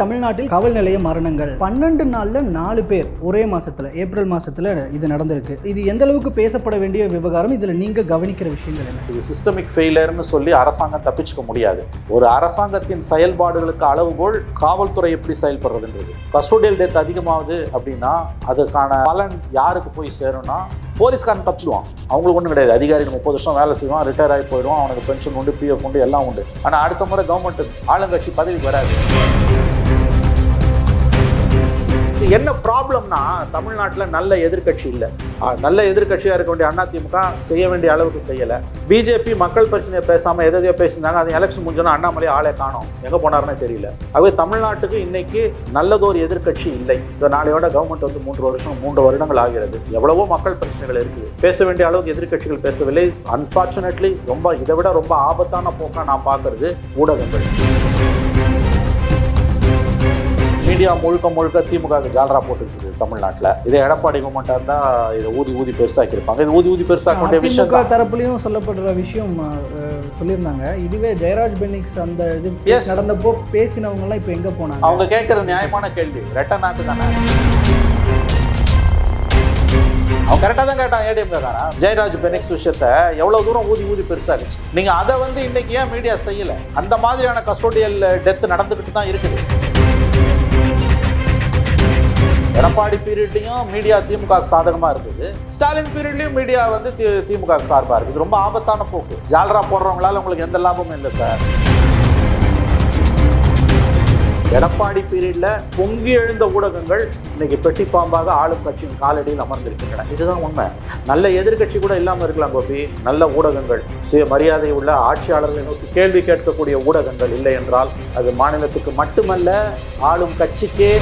தமிழ்நாட்டில் காவல் நிலைய மரணங்கள். பன்னெண்டு நாள்ல நாலு பேர். ஒரே மாசத்துல ஏப்ரல் மாசத்துல இது நடந்திருக்கு. இது எந்த அளவுக்கு பேசப்பட வேண்டிய விவகாரம்? இதுல நீங்க கவனிக்கிற விஷயங்கள் என்ன? இது சிஸ்டமிக் ஃபெயிலியர்னு சொல்லி அரசாங்கம் தப்பிச்சுக்க முடியாது. ஒரு அரசாங்கத்தின் செயல்பாடுகளுக்கு அளவுகோல் காவல்துறை எப்படி செயல்படுறதுன்றது. கஸ்டோடியல் டெத் அதிகமாகுது அப்படின்னா அதுக்கான பலன் யாருக்கு போய் சேரும்னா போலீஸ்காரன் தப்பிச்சுடுவான். அவங்களுக்கு ஒன்றும் கிடையாது. அதிகாரி முப்பது வருஷம் வேலை செய்வான் ரிட்டையர் ஆகி போயிடுவான் அவனுக்கு பென்ஷன் உண்டு பிஎஃப் உண்டு எல்லாம் உண்டு. ஆனால் அடுத்த முறை கவர்மெண்ட் ஆளுங்கட்சி பதவிக்கு வராது. இது என்ன ப்ராப்ளம்னா தமிழ்நாட்டில் நல்ல எதிர்க்கட்சி இல்லை. நல்ல எதிர்க்கட்சியாக இருக்க வேண்டிய அதிமுக செய்ய வேண்டிய அளவுக்கு செய்யலை. பிஜேபி மக்கள் பிரச்சனையை பேசாமல் எதையோ பேசியிருந்தாங்க அது எலெக்ஷன் முடிஞ்சோன்னா அண்ணாமலை ஆளே காணும். எங்கே போனாருன்னே தெரியல. ஆகவே தமிழ்நாட்டுக்கு இன்னைக்கு நல்லதொரு எதிர்க்கட்சி இல்லை. இந்த நாளையோட கவர்மெண்ட் வந்து மூன்று வருஷம் மூன்று வருடங்கள் ஆகிறது. எவ்வளவோ மக்கள் பிரச்சனைகள் இருக்குது. பேச வேண்டிய அளவுக்கு எதிர்க்கட்சிகள் பேசவில்லை. அன்ஃபார்ச்சுனேட்லி ரொம்ப இதை விட ரொம்ப ஆபத்தான போக்காக நான் பார்க்கறது ஊடகங்கள். மீடியா முழுக்க முழுக்க திமுக ஜாலரா போட்டுட்டு தமிழ்நாட்டில். இதே எடப்பாடி கவர்மெண்ட்டாக இருந்தால் இதை ஊதி ஊதி பெருசாக்கியிருப்பாங்க. இது ஊதி ஊதி பெருசாக்க வேண்டிய விஷயம் தரப்புலையும் சொல்லப்படுற விஷயம் சொல்லியிருந்தாங்க. இதுவே ஜெயராஜ் பெனிக்ஸ் அந்த இது. நடந்தப்போ பேசினவங்க எல்லாம் இப்ப எங்க போனாங்க? அவங்க கேட்கறது நியாயமான கேள்வி. ரெட்ட நாக்கு தானே? அவன் கரெக்டாக தான் கேட்டான் ஏடிஎம் காரன் ஜெயராஜ் பெனிக்ஸ் விஷயத்த எவ்வளோ தூரம் ஊதி ஊதி பெருசாகிச்சு நீங்கள் அதை வந்து இன்னைக்கு ஏன் மீடியா செய்யலை? அந்த மாதிரியான கஸ்டோடியல் டெத் நடந்துக்கிட்டு தான் இருக்குது. எடப்பாடி பீரியட்லையும் மீடியா திமுக சாதகமாக இருக்குது. ஸ்டாலின் பீரியட்லையும் மீடியா வந்து தி திமுக சார்பாக இருக்குது. ரொம்ப ஆபத்தான போக்கு. ஜாலரா போடுறவங்களால உங்களுக்கு எந்த லாபமும் இல்லை சார். எடப்பாடி பீரியட்ல பொங்கி எழுந்த ஊடகங்கள் இன்னைக்கு பெட்டி பாம்பாக ஆளும் கட்சியின் காலடியில் அமர்ந்திருக்கின்றன. இதுதான் உண்மை. நல்ல எதிர்க்கட்சி கூட இல்லாமல் இருக்கலாம் கோபி. நல்ல ஊடகங்கள். சுய மரியாதை உள்ள ஆட்சியாளர்களை நோக்கி கேள்வி கேட்கக்கூடிய ஊடகங்கள் இல்லை என்றால் அது மாநிலத்துக்கு மட்டுமல்ல ஆளும் கட்சிக்கே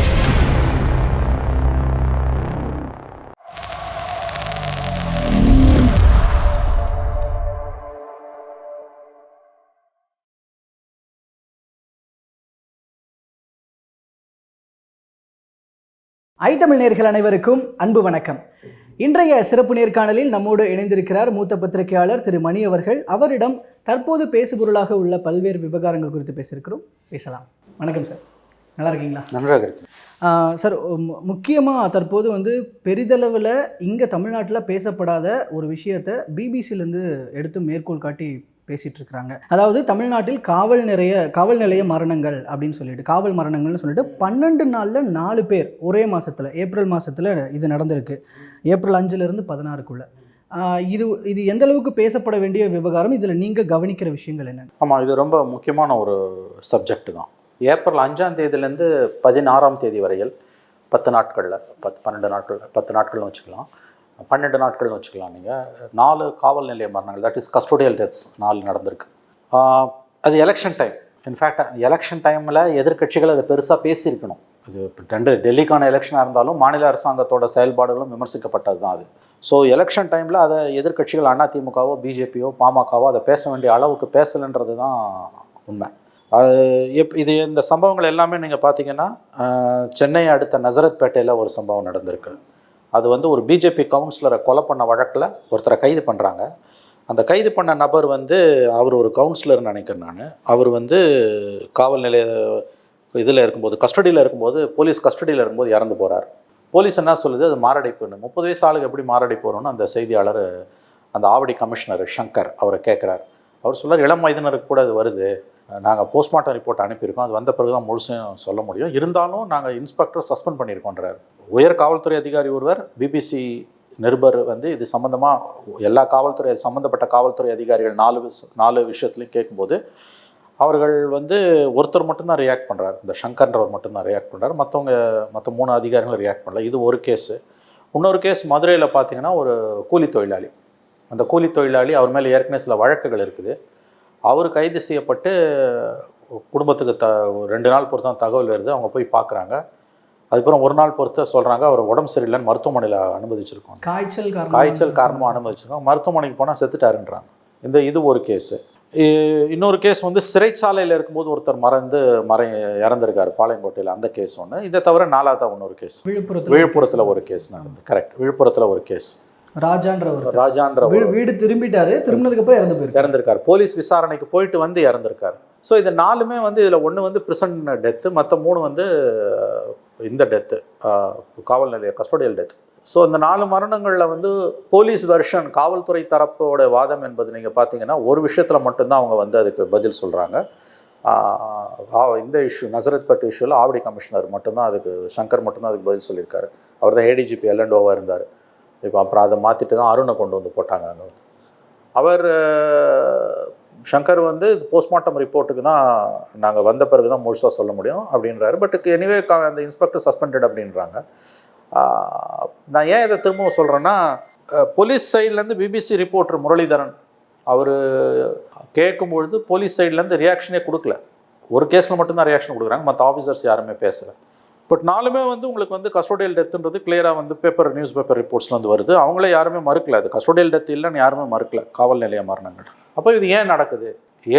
ஐ தமிழ் நேர்கள் அனைவருக்கும் அன்பு வணக்கம். இன்றைய சிறப்பு நேர்காணலில் நம்மோடு இணைந்திருக்கிறார் மூத்த பத்திரிகையாளர் திரு மணி அவர்கள். அவரிடம் தற்போது பேசுபொருளாக உள்ள பல்வேறு விவகாரங்கள் குறித்து பேசியிருக்கிறோம். பேசலாம். வணக்கம் சார். நல்லா இருக்கீங்களா? நன்றாக இருக்கு. சார் முக்கியமாக தற்போது வந்து பெரிதளவில் இங்கே தமிழ்நாட்டில் பேசப்படாத ஒரு விஷயத்தை பிபிசிலேருந்து எடுத்து மேற்கோள் காட்டி பேசிகிட்டு இருக்கிறாங்க அதாவது தமிழ்நாட்டில் காவல் நிறைய காவல் நிலைய மரணங்கள் அப்படின்னு சொல்லிட்டு காவல் மரணங்கள்னு சொல்லிட்டு பன்னெண்டு நாளில் நாலு பேர் ஒரே மாதத்தில் ஏப்ரல் மாதத்தில் இது நடந்திருக்கு. ஏப்ரல் அஞ்சுலேருந்து பதினாறுக்குள்ளே. இது இது எந்த அளவுக்கு பேசப்பட வேண்டிய விவகாரம்? இதில் நீங்கள் கவனிக்கிற விஷயங்கள் என்ன? ஆமாம் இது ரொம்ப முக்கியமான ஒரு சப்ஜெக்ட் தான். ஏப்ரல் அஞ்சாம் தேதியிலேருந்து பதினாறாம் தேதி வரையில் பத்து நாட்களில் பத்து பன்னெண்டு நாட்கள் பத்து நாட்கள்னு வச்சுக்கலாம். பன்னெண்டு நாட்கள்னு வச்சுக்கலாம் நீங்கள் நாலு காவல் நிலைய மரணங்கள் தட் இஸ் கஸ்டோடியல் டெத்ஸ் நாலு நடந்திருக்கு. அது எலெக்ஷன் டைம் இன்ஃபேக்ட் எலெக்ஷன் டைமில் எதிர்கட்சிகள் அதை பெருசாக பேசியிருக்கணும். இது ரெண்டு டெல்லிக்கான எலெக்ஷனாக இருந்தாலும் மாநில அரசாங்கத்தோட செயல்பாடுகளும் விமர்சிக்கப்பட்டது தான் அது ஸோ எலெக்ஷன் டைமில் அதை எதிர்க்கட்சிகள் அதிமுகவோ பிஜேபியோ பாமகவோ அதை பேச வேண்டிய அளவுக்கு பேசலைன்றது தான் உண்மை. அது எப் இது இந்த சம்பவங்கள் எல்லாமே நீங்கள் பார்த்தீங்கன்னா சென்னை அடுத்த நசரத்பேட்டையில் ஒரு சம்பவம் நடந்திருக்கு. அது வந்து ஒரு பிஜேபி கவுன்சிலரை கொலை பண்ண வழக்கில் ஒருத்தரை கைது பண்ணுறாங்க அந்த கைது பண்ண நபர் வந்து அவர் ஒரு கவுன்சிலர்னு நினைக்கிறேன் நான். அவர் வந்து காவல் நிலைய இதில் இருக்கும்போது கஸ்டடியில் இருக்கும்போது போலீஸ் கஸ்டடியில் இருக்கும்போது இறந்து போகிறார் போலீஸ் என்ன சொல்லுது? அது மாரடைப்புன்னு முப்பது வயசு ஆளுக்கு எப்படி மாரடைப்பு வரும்னு அந்த செய்தியாளர் அந்த ஆவடி கமிஷனர் சங்கர் அவரை கேட்குறார் அவர் சொல்கிறார் இளம் வயதினருக்கு கூட அது வருது. நாங்கள் போஸ்ட்மார்ட்டம் ரிப்போர்ட் அனுப்பியிருக்கோம். அது வந்த பிறகு தான் முழுசும் சொல்ல முடியும். இருந்தாலும் நாங்கள் இன்ஸ்பெக்டர் சஸ்பெண்ட் பண்ணியிருக்கோன்றார். உயர் காவல்துறை அதிகாரி ஒருவர் பிபிசி நிருபர் வந்து இது சம்மந்தமாக எல்லா காவல்துறை சம்மந்தப்பட்ட காவல்துறை அதிகாரிகள் நாலு நாலு விஷயத்துலையும் கேட்கும்போது அவர்கள் வந்து ஒருத்தர் மட்டும்தான் ரியாக்ட் பண்ணுறாரு இந்த சங்கர்ன்றவர் மட்டும்தான் ரியாக்ட் பண்ணுறார் மற்றவங்க மற்ற மூணு அதிகாரிகளும் ரியாக்ட் பண்ணல. இது ஒரு கேஸு இன்னொரு கேஸ் மதுரையில் பார்த்தீங்கன்னா ஒரு கூலி தொழிலாளி. அந்த கூலி தொழிலாளி அவர் மேலே ஏற்கனவே சில வழக்குகள் இருக்குது. அவர் கைது செய்யப்பட்டு குடும்பத்துக்கு த ஒரு ரெண்டு நாள் பொறுத்து தான் தகவல் வருது. அவங்க போய் பார்க்குறாங்க. அதுக்கப்புறம் ஒரு நாள் பொறுத்து சொல்கிறாங்க அவர் உடம்பு சரியில்லைன்னு மருத்துவமனையில் அனுமதிச்சிருக்கோம். காய்ச்சல் காய்ச்சல் காரணமாக அனுமதிச்சிருக்கோம். மருத்துவமனைக்கு போனால் செத்துட்டாருன்றாங்க. இந்த இது ஒரு கேஸு இன்னொரு கேஸ் வந்து சிறைச்சாலையில் இருக்கும்போது ஒருத்தர் மறந்து மறை இறந்துருக்காரு. பாளையங்கோட்டையில் அந்த கேஸ் ஒன்று இதை தவிர நாலாவதா இன்னொரு கேஸ் விழுப்புரத்தில் விழுப்புரத்தில் ஒரு கேஸ் நடந்தது. கரெக்ட் விழுப்புரத்தில் ஒரு கேஸ் ராஜான்ற ஒரு ராஜான்ற வீடு திரும்பிட்டாரு திரும்பினதுக்கு அப்புறம் இறந்து போயிருக்கு இறந்திருக்கார். போலீஸ் விசாரணைக்கு போயிட்டு வந்து இறந்திருக்கார். ஸோ இது நாலுமே வந்து இதில் ஒன்று வந்து பிரிசன் டெத்து மற்ற மூணு வந்து இந்த டெத்து காவல் நிலைய கஸ்டோடியல் டெத் ஸோ இந்த நாலு மரணங்களில் வந்து போலீஸ் வெர்ஷன் காவல்துறை தரப்போட வாதம் என்பது நீங்கள் பார்த்தீங்கன்னா ஒரு விஷயத்தில் மட்டும்தான் அவங்க வந்து அதுக்கு பதில் சொல்கிறாங்க இந்த இஷ்யூ நசரத் பட் இஷ்யூவில் ஆவடி கமிஷனர் மட்டும்தான் அதுக்கு சங்கர் மட்டும்தான் அதுக்கு பதில் சொல்லியிருக்காரு. அவர் தான் ஏடிஜிபி எல்என்டோவாக இருந்தார். இப்போ அப்புறம் அதை மாற்றிட்டு தான் அருணை கொண்டு வந்து போட்டாங்க. அங்கே வந்து அவர் ஷங்கர் வந்து போஸ்ட்மார்ட்டம் ரிப்போர்ட்டுக்கு தான் நாங்கள் வந்த பிறகு தான் முழுசாக சொல்ல முடியும் அப்படின்றாரு. பட் எனிவே அந்த இன்ஸ்பெக்டர் சஸ்பெண்டட் அப்படின்றாங்க. நான் ஏன் இதை திரும்பவும் சொல்கிறேன்னா போலீஸ் சைட்லேருந்து பிபிசி ரிப்போர்ட்டர் முரளிதரன் அவர் கேட்கும்பொழுது போலீஸ் சைட்லேருந்து ரியாக்ஷனே கொடுக்கல. ஒரு கேஸில் மட்டும்தான் ரியாக்ஷன் கொடுக்குறாங்க மற்ற ஆஃபீஸர்ஸ் யாருமே பேசலை. பட் நாலுமே வந்து உங்களுக்கு வந்து கஸ்டோடியல் டெத்துன்றது கிளியராக வந்து பேப்பர் நியூஸ் பேப்பர் ரிப்போர்ட்ஸ்ல வந்து வருது. அவங்களே யாருமே மறுக்கல. அது கஸ்டோடியல் டெத் இல்லைன்னு யாருமே மறுக்கல. காவல் நிலைய மரணங்கள் அப்போ இது ஏன் நடக்குது?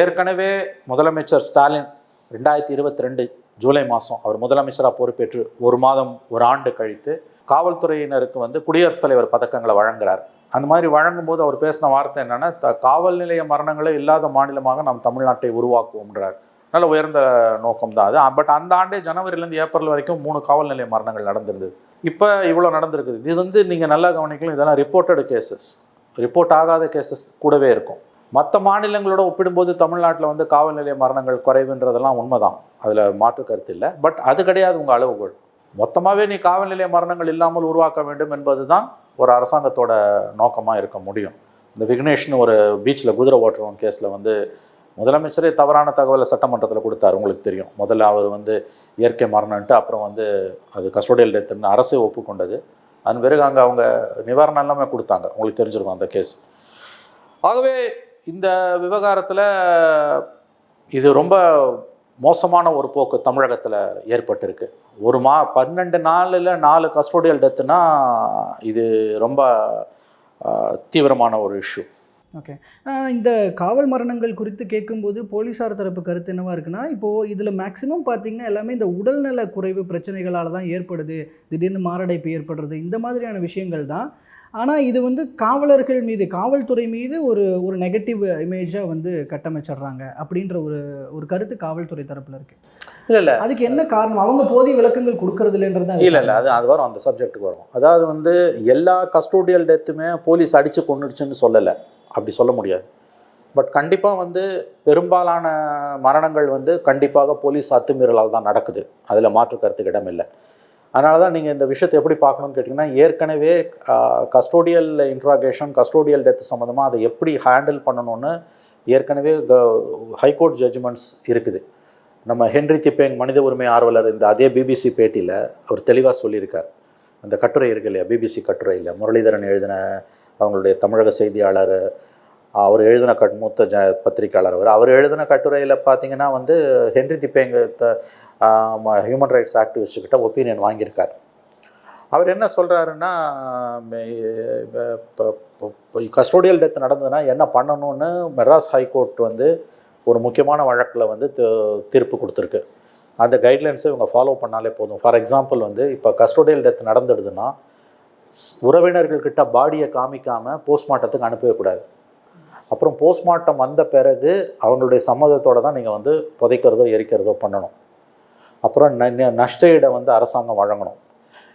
ஏற்கனவே முதலமைச்சர் ஸ்டாலின் ரெண்டாயிரத்தி இருபத்தி ரெண்டு ஜூலை மாதம் அவர் முதலமைச்சராக பொறுப்பேற்று ஒரு மாதம் ஒரு ஆண்டு கழித்து காவல்துறையினருக்கு வந்து குடியரசுத் தலைவர் பதக்கங்களை வழங்குறார். அந்த மாதிரி வழங்கும்போது அவர் பேசின வார்த்தை என்னென்னா த காவல் நிலைய மரணங்களே இல்லாத மாநிலமாக நாம் தமிழ்நாட்டை உருவாக்குவோம்ன்றார். நல்ல உயர்ந்த நோக்கம் தான் அது. பட் அந்த ஆண்டே ஜனவரிலேருந்து ஏப்ரல் வரைக்கும் மூணு காவல் நிலைய மரணங்கள் நடந்திருந்தது. இப்போ இவ்வளோ நடந்திருக்குது. இது வந்து நீங்கள் நல்லா கவனிக்கலாம் இதெல்லாம் ரிப்போர்ட்டட் கேசஸ் ரிப்போர்ட் ஆகாத கேசஸ் கூடவே இருக்கும். மற்ற மாநிலங்களோட ஒப்பிடும்போது தமிழ்நாட்டில் வந்து காவல் நிலைய மரணங்கள் குறைவுன்றதெல்லாம் உண்மைதான். அதில் மாற்று கருத்து இல்லை. பட் அது கிடையாது உங்கள் அளவுகோல். மொத்தமாகவே நீ காவல் நிலைய மரணங்கள் இல்லாமல் உருவாக்க வேண்டும் என்பது தான் ஒரு அரசாங்கத்தோட நோக்கமாக இருக்க முடியும். இந்த விக்னேஷ்னு ஒரு பீச்சில் குதிரை ஓட்டுறவன் கேஸில் வந்து முதலமைச்சரே தவறான தகவலை சட்டமன்றத்தில் கொடுத்தாரு உங்களுக்கு தெரியும். முதல்ல அவர் வந்து இயற்கை மரணம்ட்டு அப்புறம் வந்து அது கஸ்டோடியல் டெத்துன்னு அரசே ஒப்புக்கொண்டது. அதன் பிறகு அங்கே அவங்க நிவாரணம் எல்லாமே கொடுத்தாங்க. உங்களுக்கு தெரிஞ்சிருக்கும் அந்த கேஸ் ஆகவே இந்த விவகாரத்தில் இது ரொம்ப மோசமான ஒரு போக்கு தமிழகத்தில் ஏற்பட்டிருக்கு. ஒரு மா பன்னெண்டு நாளில் நாலு கஸ்டோடியல் டெத்துனா இது ரொம்ப தீவிரமான ஒரு இஷ்யூ ஓகே. இந்த காவல் மரணங்கள் குறித்து கேட்கும்போது போலீஸார் தரப்பு கருத்து என்னவா இருக்குன்னா இப்போது இதில் மேக்ஸிமம் பார்த்தீங்கன்னா எல்லாமே இந்த உடல்நல குறைவு பிரச்சனைகளால் தான் ஏற்படுது. திடீர்னு மாரடைப்பு ஏற்படுறது இந்த மாதிரியான விஷயங்கள் தான். ஆனால் இது வந்து காவலர்கள் மீது காவல்துறை மீது ஒரு ஒரு நெகட்டிவ் இமேஜாக வந்து கட்டமைச்சிடுறாங்க அப்படின்ற ஒரு ஒரு கருத்து காவல்துறை தரப்பில் இருக்குது இல்லை இல்லை. அதுக்கு என்ன காரணம்? அவங்க போதிய விளக்கங்கள் கொடுக்கறது இல்லைன்றது இல்லை இல்லை. அது அது வரும். அந்த சப்ஜெக்ட்டுக்கு வரும். அதாவது வந்து எல்லா கஸ்டோடியல் டெத்துமே போலீஸ் அடித்து கொண்டுடுச்சுன்னு சொல்லலை. அப்படி சொல்ல முடியாது. பட் கண்டிப்பாக வந்து பெரும்பாலான மரணங்கள் வந்து கண்டிப்பாக போலீஸ் அத்துமீறலால் தான் நடக்குது. அதில் மாற்று கருத்துக்கு இடமில்லை அதனால தான் நீங்கள் இந்த விஷயத்தை எப்படி பார்க்கணும்னு கேட்டிங்கன்னா ஏற்கனவே கஸ்டோடியல் இன்ட்ராகேஷன் கஸ்டோடியல் டெத் சம்மந்தமாக அதை எப்படி ஹேண்டில் பண்ணணும்னு ஏற்கனவே ஹைகோர்ட் ஜட்ஜ்மெண்ட்ஸ் இருக்குது. நம்ம ஹென்ரி திப்பேங் மனித உரிமை ஆர்வலர் இந்த அதே பிபிசி பேட்டியில் அவர் தெளிவாக சொல்லியிருக்கார். அந்த கட்டுரை இருக்கு இல்லையா? பிபிசி கட்டுரையில் முரளிதரன் எழுதின அவங்களுடைய தமிழக செய்தியாளர் அவர் எழுதின கட் மூத்த ஜ பத்திரிக்கையாளர் அவர் அவர் எழுதின கட்டுரையில் பார்த்தீங்கன்னா வந்து ஹென்ரி திப்பேங்க ஹியூமன் ரைட்ஸ் ஆக்டிவிஸ்ட்டுக்கிட்ட ஒப்பீனியன் வாங்கியிருக்கார். அவர் என்ன சொல்கிறாருன்னா கஸ்டோடியல் டெத் நடந்ததுன்னா என்ன பண்ணணும்னு மெட்ராஸ் ஹைகோர்ட் வந்து ஒரு முக்கியமான வழக்கில் வந்து தீர்ப்பு கொடுத்துருக்கு. அந்த கைட்லைன்ஸை இவங்க ஃபாலோ பண்ணாலே போதும். ஃபார் எக்ஸாம்பிள் வந்து இப்போ கஸ்டோடியல் டெத் நடந்துடுதுன்னா உறவினர்கள்கிட்ட பாடியை காமிக்காமல் போஸ்ட்மார்ட்டத்துக்கு அனுப்பவே கூடாது. அப்புறம் போஸ்ட்மார்ட்டம் வந்த பிறகு அவங்களுடைய சம்மதத்தோட தான் நீங்கள் வந்து புதைக்கிறதோ எரிக்கிறதோ பண்ணணும். அப்புறம் ந ந- நஷ்ட வந்து அரசாங்கம் வழங்கணும்.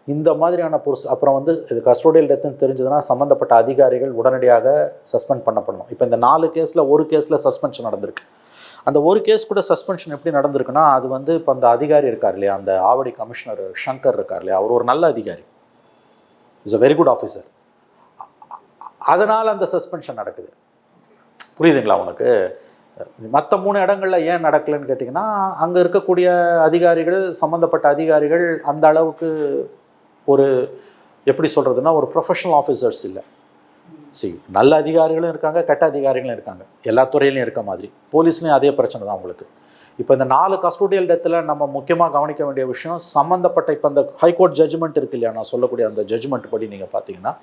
இந்த மாதிரியான புருஷ் அப்புறம் வந்து இது கஸ்டோடியல் டெத்துன்னு தெரிஞ்சதுன்னா சம்மந்தப்பட்ட அதிகாரிகள் உடனடியாக சஸ்பெண்ட் பண்ணப்படணும். இப்போ இந்த நாலு கேஸில் ஒரு கேஸில் சஸ்பென்ஷன் நடந்திருக்கு. அந்த ஒரு கேஸ் கூட சஸ்பென்ஷன் எப்படி நடந்திருக்குன்னா அது வந்து இப்போ அந்த அதிகாரி இருக்கார் இல்லையா அந்த ஆவடி கமிஷனர் சங்கர் இருக்கார் இல்லையா அவர் ஒரு நல்ல அதிகாரி. Is a very good officer அதனால் அந்த சஸ்பென்ஷன் நடக்குது. புரியுதுங்களா உனக்கு? மற்ற மூணு இடங்கள்ல ஏன் நடக்கலைன்னு கேட்டிங்கன்னா அங்கே இருக்கக்கூடிய அதிகாரிகள் சம்மந்தப்பட்ட அதிகாரிகள் அந்த அளவுக்கு ஒரு எப்படி சொல்கிறதுனா ஒரு ப்ரொஃபஷனல் ஆஃபீஸர்ஸ் இல்லை. சரி நல்ல அதிகாரிகளும் இருக்காங்க கெட்ட அதிகாரிகளும் இருக்காங்க. எல்லா துறையிலையும் இருக்க மாதிரி. போலீஸ்லேயும் அதே பிரச்சனை தான் உங்களுக்கு. இப்போ இந்த நாலு கஸ்டோடியல் டெத்தில் நம்ம முக்கியமாக கவனிக்க வேண்டிய விஷயம் சம்மந்தப்பட்ட இப்போ இந்த ஹைகோர்ட் ஜட்ஜ்மெண்ட் இருக்கு இல்லையா? நான் சொல்லக்கூடிய அந்த ஜட்ஜ்மெண்ட் படி நீங்கள் பார்த்தீங்கன்னா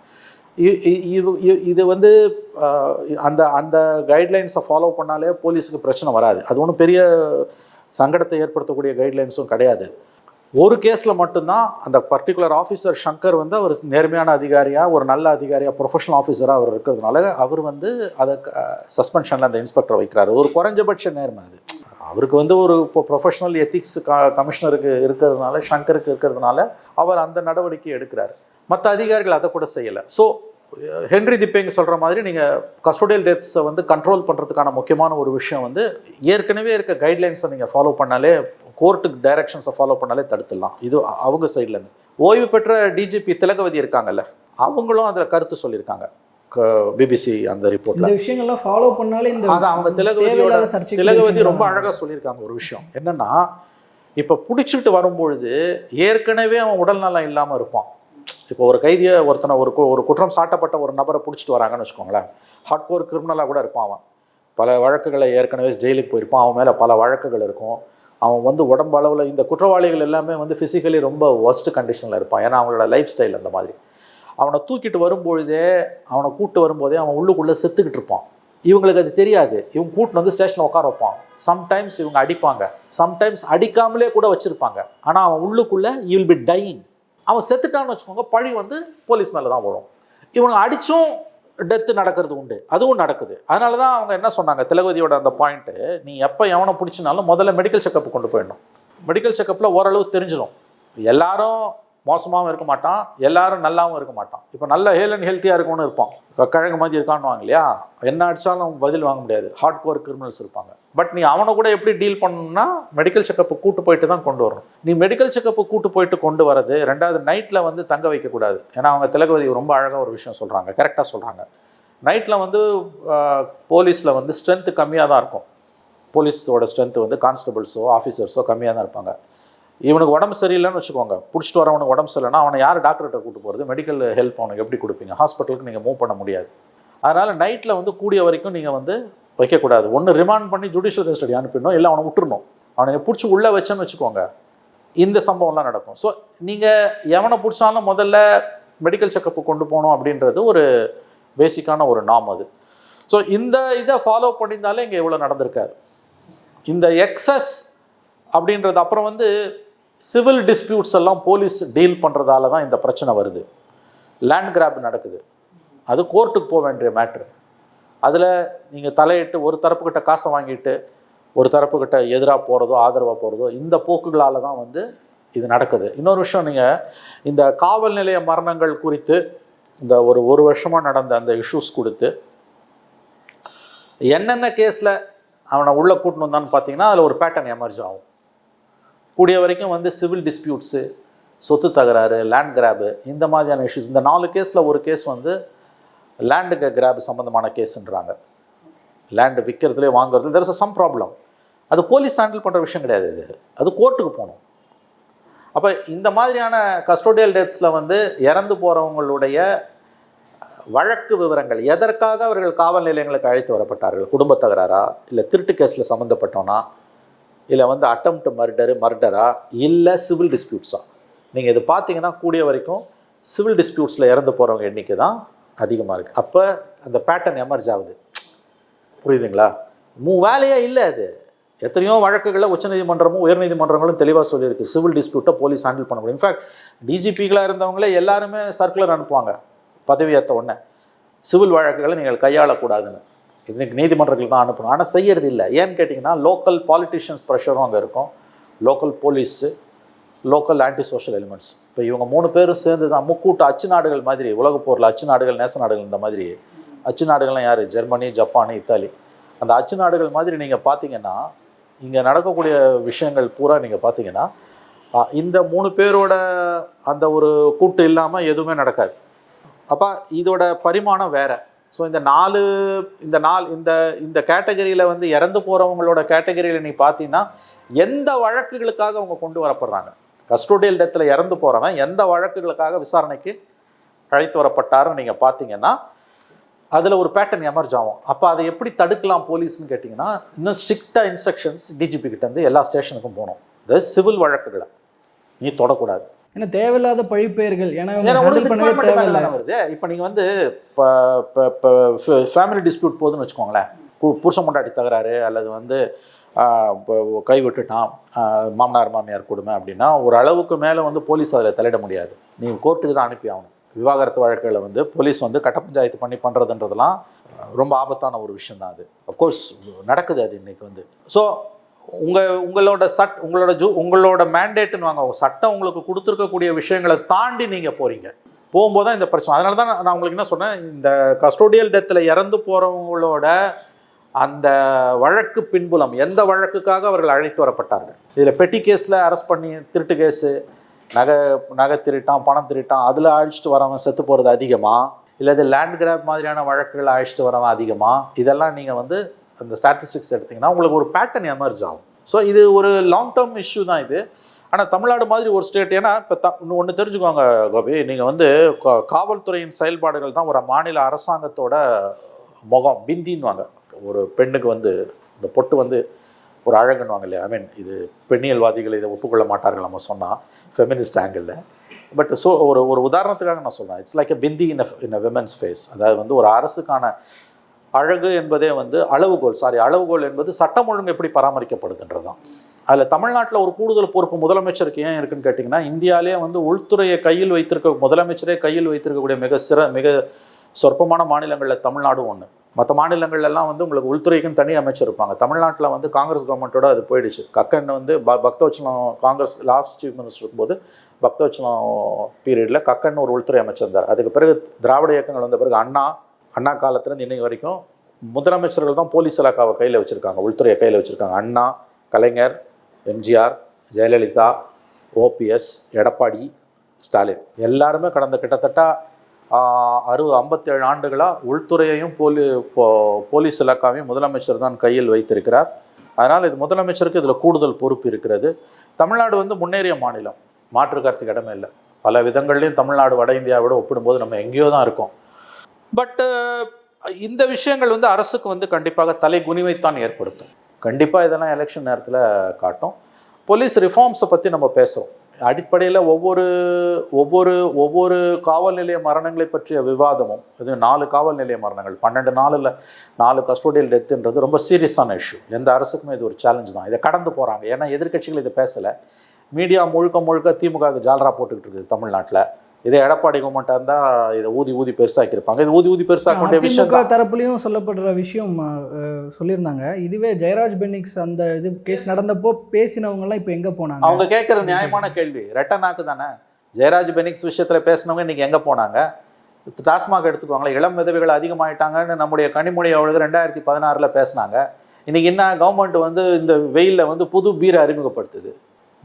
இ- இது வந்து அந்த அந்த கைட்லைன்ஸை ஃபாலோ பண்ணாலே போலீஸுக்கு பிரச்சனை வராது. அது ஒன்றும் பெரிய சங்கடத்தை ஏற்படுத்தக்கூடிய கைட்லைன்ஸும் கிடையாது. ஒரு கேஸில் மட்டும்தான் அந்த பர்டிகுலர் ஆஃபீஸர் சங்கர் வந்து அவர் நேர்மையான அதிகாரியாக ஒரு நல்ல அதிகாரியாக ப்ரொஃபஷனல் ஆஃபீஸராக அவர் இருக்கிறதுனால அவர் வந்து அதை சஸ்பென்ஷனில் அந்த இன்ஸ்பெக்டர் வைக்கிறாரு. ஒரு குறைஞ்சபட்ச நேர்மை அது. அவருக்கு வந்து ஒரு இப்போ ப்ரொஃபஷனல் எத்திக்ஸ் க கமிஷனருக்கு இருக்கிறதுனால ஷங்கருக்கு இருக்கிறதுனால அவர் அந்த நடவடிக்கை எடுக்கிறார். மற்ற அதிகாரிகள் அதை கூட செய்யலை. ஸோ ஹென்ரி திப்பேங்க சொல்கிற மாதிரி நீங்கள் கஸ்டோடியல் டெத்ஸை வந்து கண்ட்ரோல் பண்ணுறதுக்கான முக்கியமான ஒரு விஷயம் வந்து ஏற்கனவே இருக்க கைட்லைன்ஸை நீங்கள் ஃபாலோ பண்ணாலே கோர்ட்டுக்கு டைரக்ஷன்ஸை ஃபாலோ பண்ணாலே தடுத்துடலாம். இது அவங்க சைட்லேருந்து ஓய்வு பெற்ற டிஜிபி திலகவதி இருக்காங்கல்ல அவங்களும் அதில் கருத்து சொல்லியிருக்காங்க. பிபிசி அந்த ரிப்போர்ட்டில் இந்த விஷயங்கள்லாம் ஃபாலோ பண்ணாலே இந்த அதான் அவங்க திலகவதியோட திலகவதி ரொம்ப அழகாக சொல்லியிருக்காங்க ஒரு விஷயம். என்னன்னா இப்போ பிடிச்சிட்டு வரும்பொழுது ஏற்கனவே அவன் உடல்நலம் இல்லாமல் இருப்பான். இப்போ ஒரு கைதியை ஒருத்தனை ஒரு கு- ஒரு குற்றம் சாட்டப்பட்ட ஒரு நபரை பிடிச்சிட்டு வராங்கன்னு வச்சுக்கோங்களேன். ஹார்ட்கோர் கிரிமினலாக கூட இருப்பான் அவன். பல வழக்குகளை ஏற்கனவே ஜெயிலுக்கு போயிருப்பான். அவன் மேலே பல வழக்குகள் இருக்கும். அவன் வந்து உடம்பு அளவில் இந்த குற்றவாளிகள் எல்லாமே வந்து ஃபிசிக்கலி ரொம்ப ஒஸ்ட் கண்டிஷனில் இருப்பான். ஏன்னா அவங்களோட லைஃப் ஸ்டைல் அந்த மாதிரி. அவனை தூக்கிட்டு வரும்பொழுதே அவனை கூட்டு வரும்போதே அவன் உள்ளுக்குள்ளே செத்துக்கிட்டு இருப்பான். இவங்களுக்கு அது தெரியாது. இவங்க கூட்டின்னு வந்து ஸ்டேஷனில் உட்கார வைப்பான். சம்டைம்ஸ் இவங்க அடிப்பாங்க. சம்டைம்ஸ் அடிக்காமலே கூட வச்சுருப்பாங்க. ஆனால் அவன் உள்ளுக்குள்ளே யூ வில் பி டையிங் அவன் செத்துட்டான்னு வச்சுக்கோங்க பழி வந்து போலீஸ் மேலே தான் வரும். இவங்க அடித்தும் டெத்து நடக்கிறது உண்டு. அதுவும் நடக்குது. அதனால தான் அவங்க என்ன சொன்னாங்க திலகவதியோட அந்த பாயிண்ட்டு நீ எப்போ எவனை பிடிச்சினாலும் முதல்ல மெடிக்கல் செக்கப் கொண்டு போயிடணும். மெடிக்கல் செக்கப்பில் ஓரளவு தெரிஞ்சிடும் எல்லாரும் மோசமாகவும் இருக்க மாட்டான் எல்லாரும் நல்லாவும் இருக்க மாட்டான். இப்போ நல்ல ஹேல் அண்ட் ஹெல்த்தியாக இருக்கணும்னு இருப்பான். இப்போ கிழங்கு மாதிரி இருக்கான்னு இல்லையா? என்ன அடித்தாலும் பதில் வாங்க முடியாது. ஹார்ட் கோர் கிரிமினல்ஸ் இருப்பாங்க. பட் நீ அவனை கூட எப்படி டீல் பண்ணணும்னா மெடிக்கல் செக்கப்பு கூட்டு போயிட்டு தான் கொண்டு வரணும். நீ மெடிக்கல் செக்கப்பு கூட்டு போயிட்டு கொண்டு வரது ரெண்டாவது நைட்டில் வந்து தங்க வைக்கக்கூடாது. ஏன்னா அவங்க திலகவதி ரொம்ப அழகாக ஒரு விஷயம் சொல்கிறாங்க கரெக்டாக சொல்கிறாங்க நைட்டில் வந்து போலீஸில் வந்து ஸ்ட்ரென்த்து கம்மியாக தான் இருக்கும். போலீஸோட ஸ்ட்ரென்த்து வந்து கான்ஸ்டபிள்ஸோ ஆஃபீஸர்ஸோ கம்மியாக தான் இருப்பாங்க. இவனுக்கு உடம்பு சரியில்லைன்னு வச்சுக்கோங்க. பிடிச்சிட்டு வரவனுக்கு உடம்பு சரியில்லைன்னா அவனை யார் டாக்டர்கிட்ட கூட்டு போகிறது மெடிக்கல் ஹெல்ப் அவனுக்கு எப்படி கொடுப்பீங்க? ஹாஸ்பிட்டலுக்கு நீங்கள் மூவ் பண்ண முடியாது. அதனால் நைட்டில் வந்து கூடிய வரைக்கும் நீங்கள் வந்து வைக்கக்கூடாது. ஒன்று ரிமாண்ட் பண்ணி ஜுடிஷியல் கஸ்டடி அனுப்பிடணும் இல்லை அவனை விட்டுறணும். அவனை பிடிச்சி உள்ளே வச்சேன்னு வச்சுக்கோங்க. இந்த சம்பவம்லாம் நடக்கும். ஸோ நீங்கள் எவனை பிடிச்சாலும் முதல்ல மெடிக்கல் செக்கப்பு கொண்டு போகணும் அப்படின்றது ஒரு பேசிக்கான ஒரு நாம் அது. ஸோ இந்த இதை ஃபாலோ பண்ணியிருந்தாலே இங்கே இவ்வளோ நடந்திருக்காது. இந்த எக்ஸஸ் அப்படின்றது அப்புறம் வந்து சிவில் டிஸ்பியூட்ஸ் எல்லாம் போலீஸ் டீல் பண்ணுறதால தான் இந்த பிரச்சனை வருது. லேண்ட் கிராப் நடக்குது. அது கோர்ட்டுக்கு போக வேண்டிய மேட்ரு அதில் நீங்கள் தலையிட்டு ஒரு தரப்புக்கிட்ட காசை வாங்கிட்டு ஒரு தரப்புக்கிட்ட எதிராக போகிறதோ ஆதரவாக போகிறதோ இந்த போக்குகளால் தான் வந்து இது நடக்குது. இன்னொரு விஷயம் நீங்கள் இந்த காவல் நிலைய மரணங்கள் குறித்து இந்த ஒரு ஒரு வருஷமாக நடந்த அந்த இஷ்யூஸ் கொடுத்து என்னென்ன கேஸில் அவனை உள்ளே கூட்டின்னு வந்தான்னு பார்த்தீங்கன்னா அதில் ஒரு பேட்டர்ன் எமர்ஜ் ஆகும். கூடிய வரைக்கும் வந்து சிவில் டிஸ்பியூட்ஸு சொத்து தகராறு லேண்ட் கிராபு இந்த மாதிரியான இஷ்யூஸ் இந்த நாலு கேஸில் ஒரு கேஸ் வந்து லேண்டுக்கு கிராப் சம்மந்தமான கேஸுன்றாங்க லேண்டு விற்கிறதுலே வாங்குறது தெர் இஸ் சம் ப்ராப்ளம் அது போலீஸ் ஹேண்டில் பண்ணுற விஷயம் கிடையாது இது. அது கோர்ட்டுக்கு போகணும். அப்போ இந்த மாதிரியான கஸ்டோடியல் டெத்ஸில் வந்து இறந்து போகிறவங்களுடைய வழக்கு விவரங்கள் எதற்காக அவர்கள் காவல் நிலையங்களுக்கு அழைத்து வரப்பட்டார்கள்? குடும்ப தகராறா? இல்லை திருட்டு கேஸில் சம்மந்தப்பட்டோன்னா இல்லை வந்து அட்டம்ப்ட் மர்டரு மர்டரா இல்லை சிவில் டிஸ்பியூட்ஸா நீங்கள் இது பார்த்தீங்கன்னா கூடிய வரைக்கும் சிவில் டிஸ்பியூட்ஸில் இறந்து போகிறவங்க எண்ணிக்கை தான் அதிகமாக இருக்குது அப்போ அந்த பேட்டர்ன் எமர்ஜ் ஆகுது. புரியுதுங்களா? மூ வேலையே இல்லை அது. எத்தனையோ வழக்குகளை உச்சநீதிமன்றமும் உயர்நீதிமன்றங்களும் தெளிவாக சொல்லியிருக்கு. சிவில் டிஸ்பியூட்டை போலீஸ் ஹேண்டில் பண்ண முடியும். இன்ஃபேக்ட் டிஜிபிகளாக இருந்தவங்களே எல்லாருமே சர்க்குலர் அனுப்புவாங்க. பதவி ஏற்ற உடனே. சிவில் வழக்குகளை நீங்கள் கையாளக்கூடாதுன்னு. இதுக்கு நீதிமன்றங்கள் தான் அனுப்பணும். ஆனால் செய்யறது இல்லை. ஏன்னு கேட்டிங்கன்னா லோக்கல் பாலிட்டிஷியன்ஸ் ப்ரெஷரும் அங்கே இருக்கும். Local police local anti social elements இப்போ இவங்க மூணு பேரும் சேர்ந்து தான் முக்கூட்டு அச்சு நாடுகள் மாதிரி உலக போரில் அச்சு நாடுகள் நேச நாடுகள் இந்த மாதிரி. அச்சு நாடுகள்லாம் யார்? Germany Japan Italy. அந்த அச்சு நாடுகள் மாதிரி நீங்கள் பார்த்தீங்கன்னா இங்கே நடக்கக்கூடிய விஷயங்கள் பூரா நீங்கள் பார்த்தீங்கன்னா இந்த மூணு பேரோட அந்த ஒரு கூட்டு இல்லாமல் எதுவுமே நடக்காது. அப்போ இதோட பரிமாணம் வேறு. ஸோ இந்த நாலு இந்த நாள் இந்த இந்த கேட்டகரியில் வந்து இறந்து போகிறவங்களோட கேட்டகரியில் நீ பார்த்தீங்கன்னா எந்த வழக்குகளுக்காக அவங்க கொண்டு வரப்படுறாங்க? கஸ்டோடியல் டெத்தில் இறந்து போகிறவன் எந்த வழக்குகளுக்காக விசாரணைக்கு அழைத்து வரப்பட்டாருன்னு நீங்கள் பார்த்தீங்கன்னா அதில் ஒரு பேட்டர்ன் எமர்ஜ் ஆகும். அப்போ அதை எப்படி தடுக்கலாம் போலீஸ்னு கேட்டிங்கன்னா இன்னும் ஸ்ட்ரிக்டாக இன்ஸ்ட்ரக்ஷன்ஸ் டிஜிபி கிட்டேருந்து எல்லா ஸ்டேஷனுக்கும் போகணும். இந்த சிவில் வழக்குகளை நீ தொடக்கூடாது. ஏன்னா தேவையில்லாத பழிப்பெயர்கள். ஏன்னா தேவையில்லை. வருது? இப்போ நீங்கள் வந்து இப்போ ஃபேமிலி டிஸ்பியூட் போகுதுன்னு வச்சுக்கோங்களேன். புருஷன் பொண்டாட்டி தகராறு அல்லது வந்து கை விட்டுட்டான் மாமனார் மாமியார் கொடுமை அப்படின்னா ஒரு அளவுக்கு மேலே வந்து போலீஸ் அதில் தலையிட முடியாது. நீ கோர்ட்டுக்கு தான் அனுப்பி ஆகணும். விவாகரத்து வழக்குகளை வந்து போலீஸ் வந்து கட்ட பஞ்சாயத்து பண்ணி பண்ணுறதுன்றதெல்லாம் ரொம்ப ஆபத்தான ஒரு விஷயம் தான் அது அஃப்கோர்ஸ் நடக்குது அது இன்னைக்கு வந்து. ஸோ உங்கள் உங்களோட சட் உங்களோட ஜூ உங்களோட மேண்டேட்டுன்னு வாங்க. சட்டம் உங்களுக்கு கொடுத்துருக்கக்கூடிய விஷயங்களை தாண்டி நீங்கள் போகிறீங்க போகும்போது தான் இந்த பிரச்சனை. அதனால தான் நான் உங்களுக்கு என்ன சொன்னேன்? இந்த கஸ்டோடியல் டெத்தில் இறந்து போகிறவங்களோட அந்த வழக்கு பின்புலம் எந்த வழக்குக்காக அவர்கள் அழைத்து வரப்பட்டார்கள்? இதில் பெட்டி கேஸில் அரெஸ்ட் பண்ணி திருட்டு கேஸு நகை நகை திருட்டான் பணம் திருட்டான் அதில் அழைச்சிட்டு வரவன் செத்து போகிறது அதிகமாக இல்லை இது லேண்ட் கிராப் மாதிரியான வழக்குகளை அழைச்சிட்டு வரவன் அதிகமாக இதெல்லாம் நீங்கள் வந்து அந்த ஸ்டாட்டிஸ்டிக்ஸ் எடுத்திங்கன்னா உங்களுக்கு ஒரு பேட்டர்ன் எமர்ஜ் ஆகும். ஸோ இது ஒரு லாங் டேர்ம் இஷ்யூ தான் இது. ஆனால் தமிழ்நாடு மாதிரி ஒரு ஸ்டேட் ஏன்னா இப்போ த ஒன்று தெரிஞ்சுக்கோங்க கோபி. நீங்கள் வந்து கா- காவல்துறையின் செயல்பாடுகள் தான் ஒரு மாநில அரசாங்கத்தோட முகம் பிந்தின்வாங்க ஒரு பெண்ணுக்கு வந்து இந்த பொட்டு வந்து ஒரு அழகுன்னுவாங்க இல்லையா? ஐ மீன் இது பெண்ணியல்வாதிகள் இதை ஒப்புக்கொள்ள மாட்டார்கள் நம்ம சொன்னால் ஃபெமினிஸ்ட் ஆங்கிளில் பட் ஸோ ஒரு ஒரு உதாரணத்துக்காக நான் சொல்கிறேன் it's like a bindi in in a women's face அதாவது வந்து ஒரு அரசுக்கான அழகு என்பதே வந்து அளவுகோல். சாரி அளவுகோல் என்பது சட்டம் ஒழுங்கு எப்படி பராமரிக்கப்படுதுன்றது தான் அதில் தமிழ்நாட்டில் ஒரு கூடுதல் பொறுப்பு முதலமைச்சருக்கு ஏன் இருக்குன்னு கேட்டிங்கன்னா இந்தியாவிலே வந்து உள்துறையை கையில் வைத்திருக்க முதலமைச்சரே கையில் வைத்திருக்கக்கூடிய மிக சிற மிக சொற்பமான மாநிலங்களில் தமிழ்நாடும் ஒன்று மற்ற மாநிலங்கள்லாம் வந்து உங்களுக்கு உள்துறைக்குன்னு தனி அமைச்சர் இருப்பாங்க. தமிழ்நாட்டில் வந்து காங்கிரஸ் கவர்மெண்ட்டோட அது போயிடுச்சு. கக்கன் வந்து ப Bhaktavatsalam Congress last chief minister இருக்கும்போது பக்தவச்சலம் பீரியடில் கக்கன் ஒரு உள்துறை அமைச்சர் இருந்தார். அதுக்கு பிறகு திராவிட இயக்கங்கள் வந்த பிறகு அண்ணா அண்ணா காலத்துலேருந்து இன்னைக்கு வரைக்கும் முதலமைச்சர்கள் தான் போலீஸ் இலாக்காவை கையில் வச்சுருக்காங்க உள்துறையை கையில் வச்சுருக்காங்க. அண்ணா கலைஞர் எம்ஜிஆர் ஜெயலலிதா ஓபிஎஸ் எடப்பாடி ஸ்டாலின். எல்லாருமே கடந்த கிட்டத்தட்ட அறுபது ஐம்பத்தேழு ஆண்டுகளாக உள்துறையையும் போலி போலீஸ் இலாக்காவையும் முதலமைச்சர் தான் கையில் வைத்திருக்கிறார். அதனால் இது முதலமைச்சருக்கு இதில் கூடுதல் பொறுப்பு இருக்கிறது. தமிழ்நாடு வந்து முன்னேறிய மாநிலம். மாற்று கருத்துக்கு இடமே இல்லை. பல விதங்கள்லையும் தமிழ்நாடு வட இந்தியாவோட ஒப்பிடும்போது நம்ம எங்கேயோ தான் இருக்கோம். பட்டு uh, இந்த விஷயங்கள் வந்து அரசுக்கு வந்து கண்டிப்பாக தலை குனிவைத்தான் ஏற்படுத்தும். கண்டிப்பாக இதெல்லாம் எலெக்ஷன் நேரத்தில் காட்டும். போலீஸ் ரிஃபார்ம்ஸை பற்றி நம்ம பேசுகிறோம் அடிப்படையில் ஒவ்வொரு ஒவ்வொரு ஒவ்வொரு காவல் நிலைய மரணங்களை பற்றிய விவாதமும் இது நாலு காவல் நிலைய மரணங்கள் பன்னெண்டு நாளில் நாலு கஸ்டோடியல் டெத்துன்றது ரொம்ப சீரியஸான இஷ்யூ எந்த அரசுக்குமே இது ஒரு சேலஞ்ச் தான். இதை கடந்து போகிறாங்க ஏன்னா எதிர்க்கட்சிகள் இதை பேசலை. மீடியா முழுக்க முழுக்க திமுகவுக்கு ஜாலரா போட்டுக்கிட்டு இருக்குது தமிழ்நாட்டில். இதே எடப்பாடி கவர்மெண்ட்டாக இருந்தால் இதை ஊதி ஊதி பெருசாக்கியிருப்பாங்க. இது ஊதி ஊதி பெருசாக்க வேண்டிய விஷயம் தரப்புலையும் சொல்லப்படுற விஷயம் சொல்லியிருந்தாங்க. இதுவே ஜெயராஜ் பெனிக்ஸ் அந்த இது கேஸ் நடந்தப்போ பேசினவங்கலாம் இப்போ எங்கே போனாங்க? அவங்க கேட்குறது நியாயமான கேள்வி. ரெட்ட நாக்கு தானே? ஜெயராஜ் பெனிக்ஸ் விஷயத்தில் பேசினவங்க இன்னைக்கு எங்கே போனாங்க? டாஸ்மாக் எடுத்துக்குவாங்களே இளம் விதவைகள் அதிகமாயிட்டாங்கன்னு நம்முடைய கனிமொழி அவர்களுக்கு ரெண்டாயிரத்தி பதினாறில் பேசினாங்க. இன்னைக்கு என்ன கவர்மெண்ட் வந்து இந்த வெயிலில் வந்து புது பீரை அறிமுகப்படுத்துது.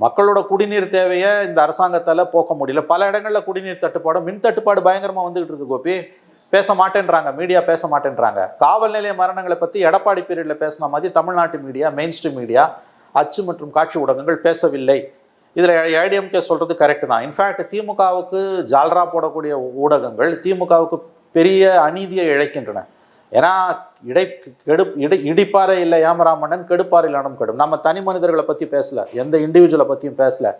மக்களோட குடிநீர் தேவையை இந்த அரசாங்கத்தால் போக்க முடியல. பல இடங்களில் குடிநீர் தட்டுப்பாடு மின் தட்டுப்பாடு பயங்கரமாக வந்துகிட்டு இருக்கு கோபி. பேச மாட்டேன்றாங்க மீடியா பேச மாட்டேன்றாங்க. காவல் நிலைய மரணங்களை பற்றி எடப்பாடி பீரியடில் பேசின மாதிரி தமிழ்நாட்டு மீடியா மெயின் ஸ்ட்ரீம் மீடியா அச்சு மற்றும் காட்சி ஊடகங்கள் பேசவில்லை. இதில் ஏடிஎம்கே சொல்கிறது கரெக்டு தான். இன்ஃபேக்ட் திமுகவுக்கு ஜால்ரா போடக்கூடிய ஊடகங்கள் திமுகவுக்கு பெரிய அநீதியை இழைக்கின்றன. ஏன்னா இடை கெடு இடி இடிப்பாறை இல்லை ஏமராமன்னன் கெடுப்பாறை இல்லாமல் கெடும். நம்ம தனி மனிதர்களை பற்றி பேசல. எந்த இண்டிவிஜுவலை பற்றியும் பேசலை.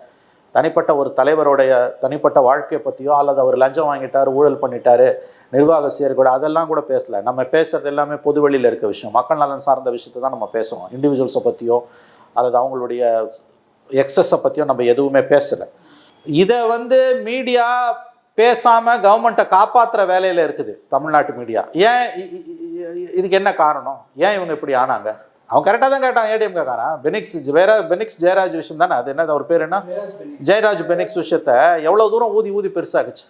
தனிப்பட்ட ஒரு தலைவருடைய தனிப்பட்ட வாழ்க்கையை பற்றியோ அல்லது அவர் லஞ்சம் வாங்கிட்டார் ஊழல் பண்ணிட்டார் நிர்வாக சீர்கூட அதெல்லாம் கூட பேசலை. நம்ம பேசுறது எல்லாமே பொதுவெளியில் இருக்க விஷயம். மக்கள் நலன் சார்ந்த விஷயத்தை தான் நம்ம பேசுவோம் இண்டிவிஜுவல்ஸை பற்றியோ அல்லது அவங்களுடைய எக்ஸஸை பற்றியோ நம்ம எதுவுமே பேசலை. இதை வந்து மீடியா பேசாமல் கவர்மெண்ட்டை காப்பாற்றுற வேலையில் இருக்குது தமிழ்நாட்டு மீடியா ஏன் இதுக்கு என்ன காரணம்? ஏன் இவங்க இப்படி ஆனாங்க? அவன் கரெக்டாக தான் கேட்டான் ஏடிஎம் காரன். பெனிக்ஸ் வேற பெனிக்ஸ் ஜெயராஜ் விஷயம் தானே? அது என்னது அவர் பேர் என்ன? ஜெயராஜ் பெனிக்ஸ் விஷயத்த எவ்வளோ தூரம் ஊதி ஊதி பெருசாகுச்சு.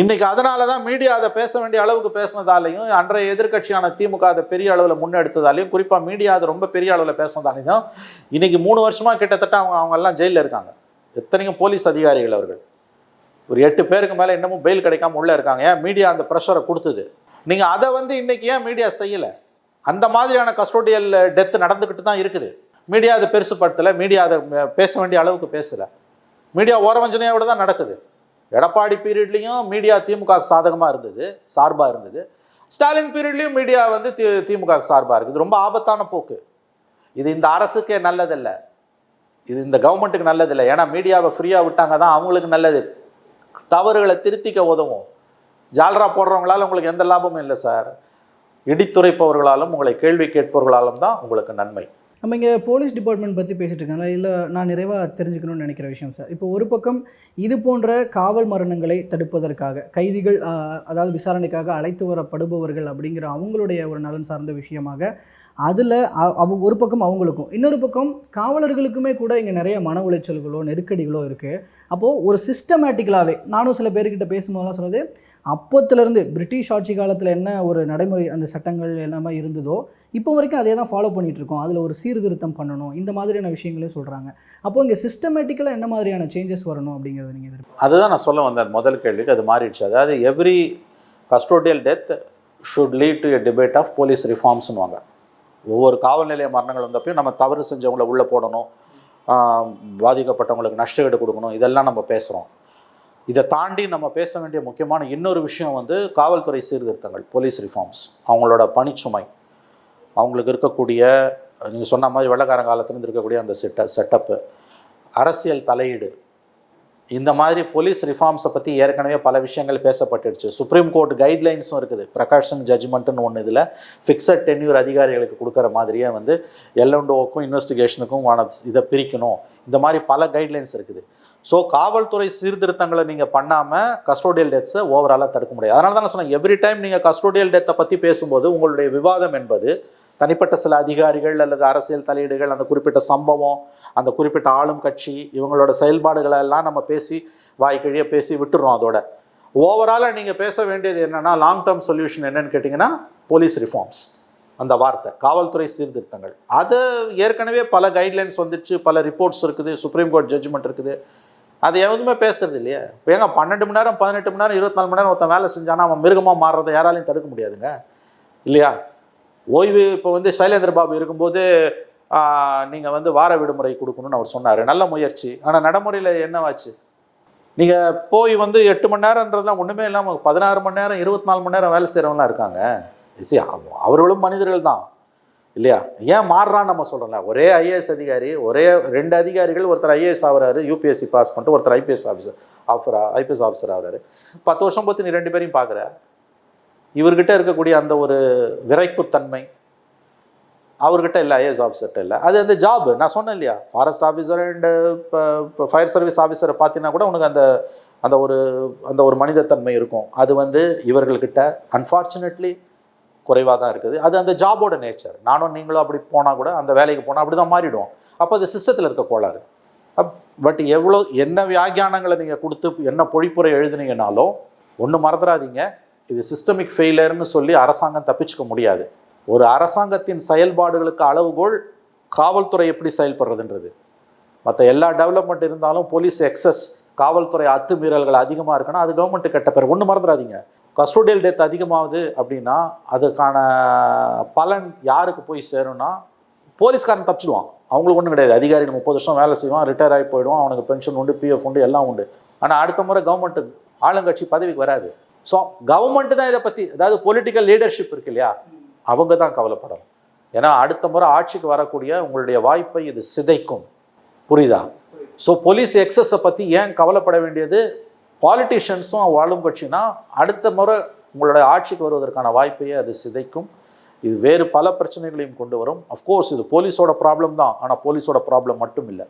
இன்றைக்கி அதனால தான் மீடியா அதை பேச வேண்டிய அளவுக்கு பேசினதாலையும் அன்றைய எதிர்க்கட்சியான திமுக அதை பெரிய அளவில் முன்னெடுத்ததாலையும் குறிப்பாக மீடியா அதை ரொம்ப பெரிய அளவில் பேசினதாலையும் இன்றைக்கி மூணு வருஷமாக கிட்டத்தட்ட அவங்க அவங்கெல்லாம் ஜெயிலில் இருக்காங்க. எத்தனையும் போலீஸ் அதிகாரிகள் அவர்கள். ஒரு எட்டு பேருக்கு மேலே இன்னமும் பெயில் கிடைக்காம உள்ளே இருக்காங்க. ஏன்? மீடியா அந்த ப்ரெஷரை கொடுத்தது. நீங்கள் அதை வந்து இன்றைக்கி ஏன் மீடியா செய்யலை? அந்த மாதிரியான கஸ்டோடியல் டெத் நடந்துக்கிட்டு தான் இருக்குது. மீடியா அதை பெருசுப்படுத்தலை மீடியா அதை பேச வேண்டிய அளவுக்கு பேசலை. மீடியா ஓரவஞ்சனையோட தான் நடக்குது. எடப்பாடி பீரியட்லேயும் மீடியா திமுக சாதகமாக இருந்தது சார்பாக இருந்தது. ஸ்டாலின் பீரியட்லேயும் மீடியா வந்து தி திமுக சார்பாக இருக்குது. ரொம்ப ஆபத்தான போக்கு. இது இந்த அரசுக்கே நல்லதில்லை. இது இந்த கவர்மெண்ட்டுக்கு நல்லதில்லை. ஏன்னா மீடியாவை ஃப்ரீயாக விட்டாங்க தான் அவங்களுக்கு நல்லது. தவறுகளை திருத்திக்க உதவும். ஜால்ரா போடுறவங்களால உங்களுக்கு எந்த லாபமும் இல்லை சார். இடித்துரைப்பவர்களாலும் உங்களை கேள்வி கேட்பவர்களாலும் தான் உங்களுக்கு நன்மை. நம்ம இங்கே போலீஸ் டிபார்ட்மெண்ட் பற்றி பேசிகிட்டு இருக்காங்க இல்லை நான் நிறைவாக தெரிஞ்சுக்கணும்னு நினைக்கிற விஷயம் சார் இப்போ ஒரு பக்கம் இது போன்ற காவல் மரணங்களை தடுப்பதற்காக கைதிகள் அதாவது விசாரணைக்காக அழைத்து வரப்படுபவர்கள் அப்படிங்கிற அவங்களுடைய ஒரு நலன் சார்ந்த விஷயமாக அதில் அவங்க ஒரு பக்கம் அவங்களுக்கும். இன்னொரு பக்கம் காவலர்களுக்குமே கூட இங்கே நிறைய மன உளைச்சல்களோ நெருக்கடிகளோ இருக்குது அப்போது ஒரு சிஸ்டமேட்டிக்கலாகவே நானும் சில பேர்கிட்ட பேசும்போதெல்லாம் சொன்னது அப்போத்துலேருந்து பிரிட்டிஷ் ஆட்சி காலத்தில் என்ன ஒரு நடைமுறை அந்த சட்டங்கள் எல்லாமே இருந்ததோ இப்போ வரைக்கும் அதே தான் ஃபாலோ பண்ணிகிட்ருக்கோம் இருக்கோம் அதில் ஒரு சீர்திருத்தம் பண்ணணும். இந்த மாதிரியான விஷயங்களையும் சொல்கிறாங்க அப்போ இங்கே சிஸ்டமேட்டிக்கலாக என்ன மாதிரியான சேஞ்சஸ் வரணும் அப்படிங்கிறத நீங்கள் எதிர்ப்பு அதுதான் நான் சொல்ல வந்தேன். முதல் கேள்விக்கு அது மாறிடுச்சு. அதாவது every custodial death should lead to a debate of police ரிஃபார்ம்ஸ்னுவாங்க ஒவ்வொரு காவல் நிலைய மரணங்கள் வந்தப்பையும் நம்ம தவறு செஞ்சவங்கள உள்ளே போடணும். பாதிக்கப்பட்டவங்களுக்கு நஷ்டஈடு கொடுக்கணும். இதெல்லாம் நம்ம பேசுகிறோம் இதை தாண்டி நம்ம பேச வேண்டிய முக்கியமான இன்னொரு விஷயம் வந்து காவல்துறை சீர்திருத்தங்கள் போலீஸ் ரிஃபார்ம்ஸ் அவங்களோட பணிச்சுமை. அவங்களுக்கு இருக்கக்கூடிய நீங்கள் சொன்ன மாதிரி வெள்ளக்காரன் காலத்துலேருந்து இருக்கக்கூடிய அந்த செட்ட செட்டப்பு அரசியல் தலையீடு. இந்த மாதிரி போலீஸ் ரிஃபார்ம்ஸை பற்றி ஏற்கனவே பல விஷயங்கள் பேசப்பட்டுடுச்சு. சுப்ரீம் கோர்ட் கைட்லைன்ஸும் இருக்குது. பிரகாஷன் ஜட்ஜ்மெண்ட்டுன்னு ஒன்று இதில். ஃபிக்ஸட் டென்யூர் அதிகாரிகளுக்கு கொடுக்குற மாதிரியே வந்து எல்என்டோவுக்கும் இன்வெஸ்டிகேஷனுக்கும் இதை பிரிக்கணும். இந்த மாதிரி பல கைட்லைன்ஸ் இருக்குது. ஸோ காவல்துறை சீர்திருத்தங்களை நீங்கள் பண்ணாமல் கஸ்டோடியல் டெத்ஸை ஓவராலாக தடுக்க முடியாது. அதனால தான் நான் சொன்னேன் எவ்ரி டைம் நீங்கள் கஸ்டோடியல் டெத்தை பற்றி பேசும்போது உங்களுடைய விவாதம் என்பது தனிப்பட்ட சில அதிகாரிகள் அல்லது அரசியல் தலையீடுகள் அந்த குறிப்பிட்ட சம்பவம் அந்த குறிப்பிட்ட ஆளும் கட்சி இவங்களோட செயல்பாடுகளை எல்லாம் நம்ம பேசி வாய்க்கழிய பேசி விட்டுறோம் அதோட. ஓவராலாக நீங்கள் பேச வேண்டியது என்னென்னா லாங் டேர்ம் சொல்யூஷன் என்னன்னு கேட்டிங்கன்னா போலீஸ் ரிஃபார்ம்ஸ் அந்த வார்த்தை காவல்துறை சீர்திருத்தங்கள். அது ஏற்கனவே பல கைட்லைன்ஸ் வந்துடுச்சு பல ரிப்போர்ட்ஸ் இருக்குது சுப்ரீம் கோர்ட் ஜட்ஜ்மெண்ட் இருக்குது. அது எதுவுமே பேசுறது இல்லையே? இப்போ ஏங்க பன்னெண்டு மணி நேரம் பதினெட்டு மணி நேரம் இருபத்தி நாலு மணி நேரம் ஒருத்தன் வேலை செஞ்சானா அவன் மிருகமாக மாறுறதை யாராலையும் தடுக்க முடியாதுங்க. இல்லையா? ஓய்வு இப்போ வந்து சைலேந்திர பாபு இருக்கும்போது நீங்கள் வந்து வார விடுமுறை கொடுக்கணும்னு அவர் சொன்னார். நல்ல முயற்சி. ஆனால் நடைமுறையில் என்னவாச்சு? நீங்கள் போய் வந்து எட்டு மணி நேரன்றதுலாம் ஒன்றுமே இல்லாமல் பதினாறு மணி நேரம் இருபத்தி நாலு மணி நேரம் வேலை செய்கிறவங்களாம் இருக்காங்க. சரி அவ- அவர்களும் மனிதர்கள் தான். இல்லையா? ஏன் மாறுறான்னு நம்ம சொல்கிறோம்ல ஒரே ஐஏஎஸ் அதிகாரி ஒரே ரெண்டு அதிகாரிகள் ஒருத்தர் ஐஏஎஸ் ஆகிறாரு யூபிஎஸ்சி பாஸ் பண்ணிட்டு ஒருத்தர் IPS officer offer IPS officer ஆகிறாரு. பத்து வருஷம் பற்றி நீ ரெண்டு பேரையும் பார்க்குற இவர்கிட்ட இருக்கக்கூடிய அந்த ஒரு விரைப்புத்தன்மை அவர்கிட்ட இல்லை ஐஏஎஸ் ஆஃபீஸர்கிட்ட இல்லை. அது அந்த ஜாப் நான் சொன்னேன் இல்லையா? ஃபாரஸ்ட் ஆஃபீஸர் அண்டு இப்போ ஃபயர் சர்வீஸ் ஆஃபீஸரை பார்த்தீங்கன்னா கூட உனக்கு அந்த அந்த ஒரு அந்த ஒரு மனிதத்தன்மை இருக்கும். அது வந்து இவர்கள்கிட்ட அன்ஃபார்ச்சுனேட்லி குறைவாக தான் இருக்குது. அது அந்த ஜாபோட நேச்சர் நானும் நீங்களும் அப்படி போனால் கூட அந்த வேலைக்கு போனால் அப்படி தான் மாறிடும் அப்போ அது சிஸ்டத்தில் இருக்க கோளாறு. அப் பட் எவ்வளோ என்ன வியாக்கியானங்களை நீங்கள் கொடுத்து என்ன பொழிப்புரை எழுதுனீங்கனாலும் ஒன்று மறந்துடாதீங்க. இது சிஸ்டமிக் ஃபெயிலியர்னு சொல்லி அரசாங்கம் தப்பிச்சுக்க முடியாது. ஒரு அரசாங்கத்தின் செயல்பாடுகளுக்கு அளவுகோல் காவல்துறை எப்படி செயல்படுறதுன்றது. மற்ற எல்லா டெவலப்மெண்ட் இருந்தாலும் போலீஸ் எக்ஸஸ் காவல்துறை அத்துமீறல்கள் அதிகமாக இருக்குன்னா அது கவர்மெண்ட்டு கெட்ட பேர் ஒன்று மறந்துடாதீங்க. கஸ்டோடியல் டெத் அதிகமாகுது அப்படின்னா அதுக்கான பலன் யாருக்கு போய் சேரும்னா போலீஸ்காரன் தப்பிச்சிடுவான். அவங்களுக்கு ஒன்றும் கிடையாது. அதிகாரி முப்பது வருஷம் வேலை செய்வான் ரிட்டையர் ஆகி போயிடுவான் அவனுக்கு பென்ஷன் உண்டு பிஎஃப் உண்டு எல்லாம் உண்டு. ஆனால் அடுத்த முறை கவர்மெண்ட் ஆளுங்கட்சி பதவிக்கு வராது. ஸோ கவர்மெண்ட் தான் இதை பற்றி அதாவது பொலிட்டிக்கல் லீடர்ஷிப் இருக்கு இல்லையா? அவங்க தான் கவலைப்படணும். ஏன்னா அடுத்த முறை ஆட்சிக்கு வரக்கூடிய உங்களுடைய வாய்ப்பை இது சிதைக்கும். புரியுதா? ஸோ போலீஸ் எக்ஸஸை பற்றி ஏன் கவலைப்பட வேண்டியது? பாலிட்டிஷியன்ஸும் வாழும் கட்சினா அடுத்த முறை உங்களுடைய ஆட்சிக்கு வருவதற்கான வாய்ப்பையே அது சிதைக்கும். இது வேறு பல பிரச்சனைகளையும் கொண்டு வரும். அஃப்கோர்ஸ் இது போலீஸோட ப்ராப்ளம் தான். ஆனால் போலீஸோட ப்ராப்ளம் மட்டும் இல்லை.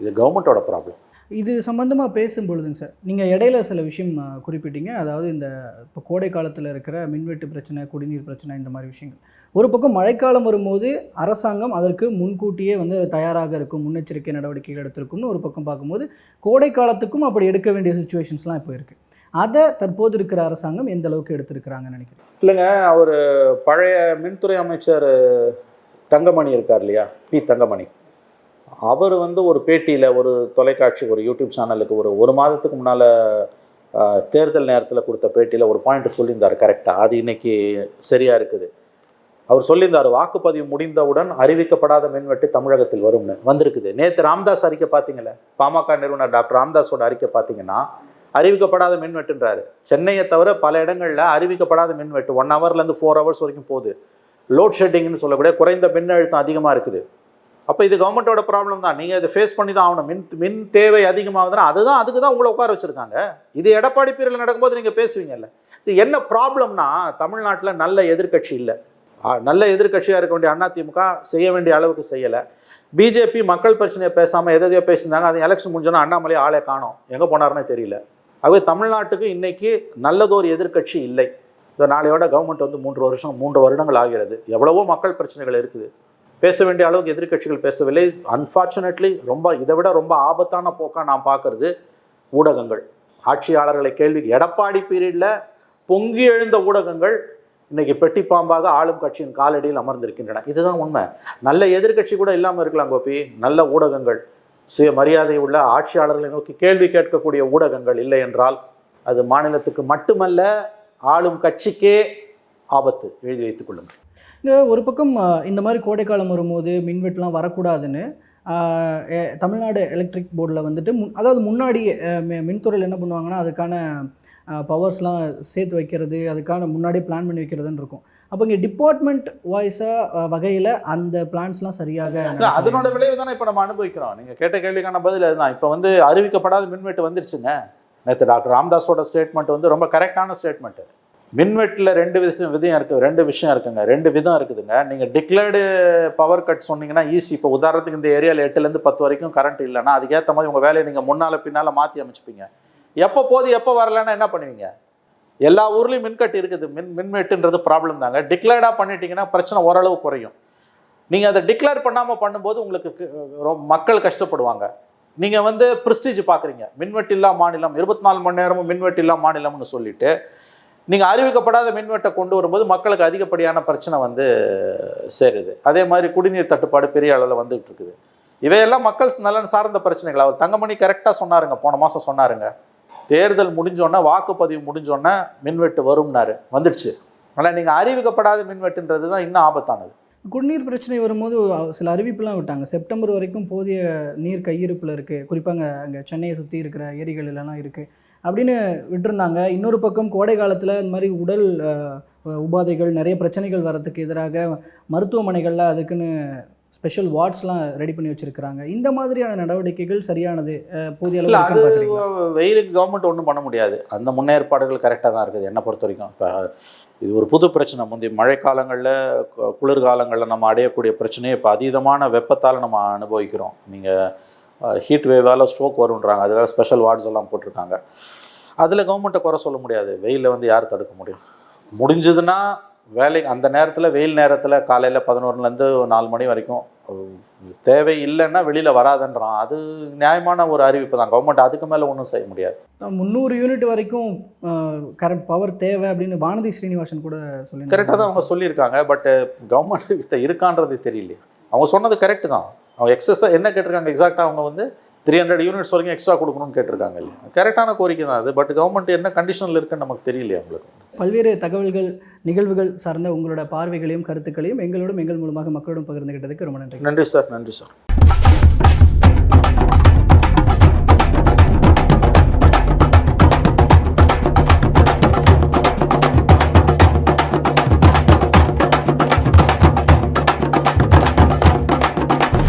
இது கவர்மெண்ட்டோட ப்ராப்ளம் இது சம்மந்தமாக பேசும்பொழுதுங்க சார் நீங்கள் இடையில சில விஷயம் குறிப்பிட்டீங்க. அதாவது இந்த இப்போ கோடை காலத்தில் இருக்கிற மின்வெட்டு பிரச்சனை குடிநீர் பிரச்சனை இந்த மாதிரி விஷயங்கள். ஒரு பக்கம் மழைக்காலம் வரும்போது அரசாங்கம் அதற்கு முன்கூட்டியே வந்து தயாராக இருக்கும் முன்னெச்சரிக்கை நடவடிக்கைகள் எடுத்திருக்கும்னு ஒரு பக்கம் பார்க்கும்போது கோடை காலத்துக்கும் அப்படி எடுக்க வேண்டிய சுச்சுவேஷன்ஸ்லாம் இப்போ இருக்குது அதை தற்போது இருக்கிற அரசாங்கம் எந்த அளவுக்கு எடுத்திருக்கிறாங்கன்னு நினைக்கிறேன் இல்லைங்க அவர் பழைய மின்துறை அமைச்சர் தங்கமணி இருக்கார் இல்லையா? பி தங்கமணி. அவர் வந்து ஒரு பேட்டியில் ஒரு தொலைக்காட்சி ஒரு யூடியூப் சேனலுக்கு ஒரு ஒரு மாதத்துக்கு முன்னால் தேர்தல் நேரத்தில் கொடுத்த பேட்டியில் ஒரு பாயிண்ட் சொல்லியிருந்தார் கரெக்டாக அது இன்றைக்கி சரியாக இருக்குது. அவர் சொல்லியிருந்தார் வாக்குப்பதிவு முடிந்தவுடன் அறிவிக்கப்படாத மின்வெட்டு தமிழகத்தில் வரும்னு. வந்திருக்குது. நேற்று ராம்தாஸ் அறிக்கை பார்த்தீங்களே பாமக நிறுவனர் டாக்டர் ராம்தாஸோட அறிக்கை பார்த்தீங்கன்னா அறிவிக்கப்படாத மின்வெட்டுன்றாரு. சென்னையை தவிர பல இடங்களில் அறிவிக்கப்படாத மின்வெட்டு ஒன் ஹவர்லேருந்து ஃபோர் ஹவர்ஸ் வரைக்கும் போகுது. லோட் ஷெட்டிங்னு சொல்லக்கூடிய குறைந்த மின்னழுத்தம் அதிகமாக இருக்குது. அப்போ இது கவர்மெண்ட்டோட ப்ராப்ளம் தான். நீங்கள் இதை ஃபேஸ் பண்ணி தான் ஆகணும். மின் மின் தேவை அதிகமாகுதுன்னா அதுதான் அதுக்கு தான் உங்களை உட்கார வச்சுருக்காங்க. இது எடப்பாடி பீரியடில் நடக்கும்போது நீங்கள் பேசுவீங்கல்ல. சரி என்ன ப்ராப்ளம்னா தமிழ்நாட்டில் நல்ல எதிர்க்கட்சி இல்லை. நல்ல எதிர்க்கட்சியாக இருக்க வேண்டிய அதிமுக செய்ய வேண்டிய அளவுக்கு செய்யலை. பிஜேபி மக்கள் பிரச்சனையை பேசாமல் எதையோ பேசியிருந்தாங்க. அது எலெக்ஷன் முடிஞ்சோன்னா அண்ணாமலை ஆளே காணோம். எங்கே போனார்னே தெரியல. ஆகவே தமிழ்நாட்டுக்கு இன்றைக்கி நல்லதொரு எதிர்க்கட்சி இல்லை. இந்த நாளையோட கவர்மெண்ட் வந்து மூன்று வருஷம் மூன்று வருடங்கள் ஆகிறது. எவ்வளவோ மக்கள் பிரச்சனைகள் இருக்குது. பேச வேண்டிய அளவுக்கு எதிர்க்கட்சிகள் பேசவில்லை. அன்ஃபார்ச்சுனேட்லி ரொம்ப இதை விட ரொம்ப ஆபத்தான போக்காக நான் பார்க்கறது ஊடகங்கள். ஆட்சியாளர்களை கேள்வி எடப்பாடி பீரியடில் பொங்கி எழுந்த ஊடகங்கள் இன்றைக்கி பெட்டி பாம்பாக ஆளும் கட்சியின் காலடியில் அமர்ந்திருக்கின்றன. இதுதான் உண்மை. நல்ல எதிர்க்கட்சி கூட இல்லாமல் இருக்கலாம் கோபி. நல்ல ஊடகங்கள். சுயமரியாதை உள்ள ஆட்சியாளர்களை நோக்கி கேள்வி கேட்கக்கூடிய ஊடகங்கள் இல்லை என்றால் அது மாநிலத்துக்கு மட்டுமல்ல ஆளும் கட்சிக்கே ஆபத்து. எழுதி வைத்துக் கொள்ளுங்கள். ஒரு பக்கம் இந்த மாதிரி கோடைக்காலம் வரும்போது மின்வெட்டுலாம் வரக்கூடாதுன்னு தமிழ்நாடு எலக்ட்ரிக் போர்டில் வந்துட்டு முன் அதாவது முன்னாடி மின்துறையில் என்ன பண்ணுவாங்கன்னா அதுக்கான பவர்ஸ்லாம் சேர்த்து வைக்கிறது அதுக்கான முன்னாடியே பிளான் பண்ணி வைக்கிறதுன்னு இருக்கும். அப்போ இங்கே டிபார்ட்மெண்ட் வாய்ஸாக வகையில் அந்த பிளான்ஸ்லாம் சரியாக? அதனோட விளைவு தானே இப்போ நம்ம அனுபவிக்கிறோம். நீங்கள் கேட்ட கேள்விக்கான பதில் அதுதான். இப்போ வந்து அறிவிக்கப்படாத மின்வெட்டு வந்துருச்சுங்க. நேற்று டாக்டர் ராம்தாஸோட ஸ்டேட்மெண்ட் வந்து ரொம்ப கரெக்டான ஸ்டேட்மெண்ட்டு மின்வெட்டில் ரெண்டு விஷயம் விதம் இருக்குது ரெண்டு விஷயம் இருக்குங்க. ரெண்டு விதம் இருக்குதுங்க. நீங்கள் டிக்ளேர்டு பவர் கட் சொன்னீங்கன்னா ஈஸி இப்போ உதாரணத்துக்கு இந்த ஏரியாவில் எட்டுலேருந்து பத்து வரைக்கும் கரண்ட் இல்லைன்னா அதுக்கேற்ற மாதிரி உங்கள் வேலையை நீங்கள் முன்னால் பின்னால் மாற்றி அமைச்சிப்பீங்க. எப்போ போது எப்போ வரலன்னா என்ன பண்ணுவீங்க? எல்லா ஊர்லேயும் மின்கட்டு இருக்குது. மின் மின்வெட்டுன்றது ப்ராப்ளம் தாங்க. டிக்ளேர்டாக பண்ணிட்டீங்கன்னா பிரச்சனை ஓரளவு குறையும். நீங்கள் அதை டிக்ளேர் பண்ணாமல் பண்ணும்போது உங்களுக்கு ரொம்ப மக்கள் கஷ்டப்படுவாங்க. நீங்கள் வந்து ப்ரிஸ்டீஜ் பார்க்குறீங்க மின்வெட்டு இல்லா மாநிலம். இருபத்தி நாலு மணி நேரமும் மின்வெட்டு இல்லா மாநிலம்னு சொல்லிட்டு நீங்கள் அறிவிக்கப்படாத மின்வெட்டை கொண்டு வரும்போது மக்களுக்கு அதிகப்படியான பிரச்சனை வந்து சேருது. அதே மாதிரி குடிநீர் தட்டுப்பாடு பெரிய அளவில் வந்துகிட்டு இருக்குது. இவையெல்லாம் மக்கள் நலன் சார்ந்த பிரச்சனைகள். அவர் தங்கமணி கரெக்டாக சொன்னாருங்க. போன மாதம் சொன்னாருங்க. தேர்தல் முடிஞ்சோடனே வாக்குப்பதிவு முடிஞ்சோடனே மின்வெட்டு வரும்னாரு. வந்துடுச்சு. ஆனால் நீங்கள் அறிவிக்கப்படாத மின்வெட்டுன்றது தான் இன்னும் ஆபத்தானது. குடிநீர் பிரச்சனை வரும்போது சில அறிவிப்புலாம் விட்டாங்க. செப்டம்பர் வரைக்கும் போதிய நீர் கையிருப்பில் இருக்குது குறிப்பாக அங்கே சென்னையை சுற்றி இருக்கிற ஏரிகள் எல்லாம் இருக்குது அப்படின்னு விட்டிருந்தாங்க. இன்னொரு பக்கம் கோடை காலத்தில் இந்த மாதிரி உடல் உபாதைகள் நிறைய பிரச்சனைகள் வரதுக்கு எதிராக மருத்துவமனைகளில் அதுக்குன்னு ஸ்பெஷல் வார்ட்ஸ்லாம் ரெடி பண்ணி வச்சுருக்கிறாங்க. இந்த மாதிரியான நடவடிக்கைகள் சரியானது போதிய அளவு இல்லை அது? வெயிலுக்கு கவர்மெண்ட் ஒன்றும் பண்ண முடியாது. அந்த முன்னேற்பாடுகள் கரெக்டாக தான் இருக்குது. என்னை பொறுத்த வரைக்கும்? இப்போ இது ஒரு புது பிரச்சனை. முந்தைய மழைக்காலங்களில் குளிர்காலங்களில் நம்ம அடையக்கூடிய பிரச்சனையை இப்போ அதீதமான வெப்பத்தால் நம்ம அனுபவிக்கிறோம். நீங்கள் ஹீட் வேவால் ஸ்ட்ரோக் வருன்றாங்க அதுக்காக ஸ்பெஷல் வார்ட்ஸ் எல்லாம் போட்டிருக்காங்க. அதில் கவர்மெண்ட்டை குறை சொல்ல முடியாது. வெயிலில் வந்து யார் தடுக்க முடியும்? முடிஞ்சதுன்னா வேலை அந்த நேரத்தில் வெயில் நேரத்தில் காலையில் பதினோருலேருந்து நாலு மணி வரைக்கும் தேவை இல்லைன்னா வெளியில் வராதுன்றான். அது நியாயமான ஒரு அறிவிப்பு தான். கவர்மெண்ட் அதுக்கு மேலே ஒன்றும் செய்ய முடியாது. முந்நூறு யூனிட் வரைக்கும் கரெக்ட் பவர் தேவை அப்படின்னு வானதி ஸ்ரீனிவாசன் கூட சொல்லி கரெக்டாக தான் அவங்க சொல்லியிருக்காங்க. பட் கவர்மெண்ட் கிட்ட இருக்கான்றது தெரியலையே. அவங்க சொன்னது கரெக்டு தான். அவங்க எக்ஸஸாக என்ன கேட்டிருக்காங்க எக்ஸாக்டாக அவங்க வந்து த்ரீ ஹண்ட்ரட் யூனிட்ஸ் வரைக்கும் எக்ஸ்ட்ரா கொடுக்கணும்னு கேட்டிருக்காங்க இல்லையா? கரெக்டான கோரிக்கை தான் அது பட் கவர்மெண்ட் என்ன கண்டிஷனில் இருக்குன்னு நமக்கு தெரியலையே அவங்களுக்கு பல்வேறு தகவல்கள் நிகழ்வுகள் சார்ந்த உங்களோட பார்வைகளையும் கருத்துக்களையும் எங்களோடும் எங்கள் மூலமாக மக்களோடும் பகிர்ந்துகிட்டதுக்கு ரொம்ப நன்றி. நன்றி சார் நன்றி சார்.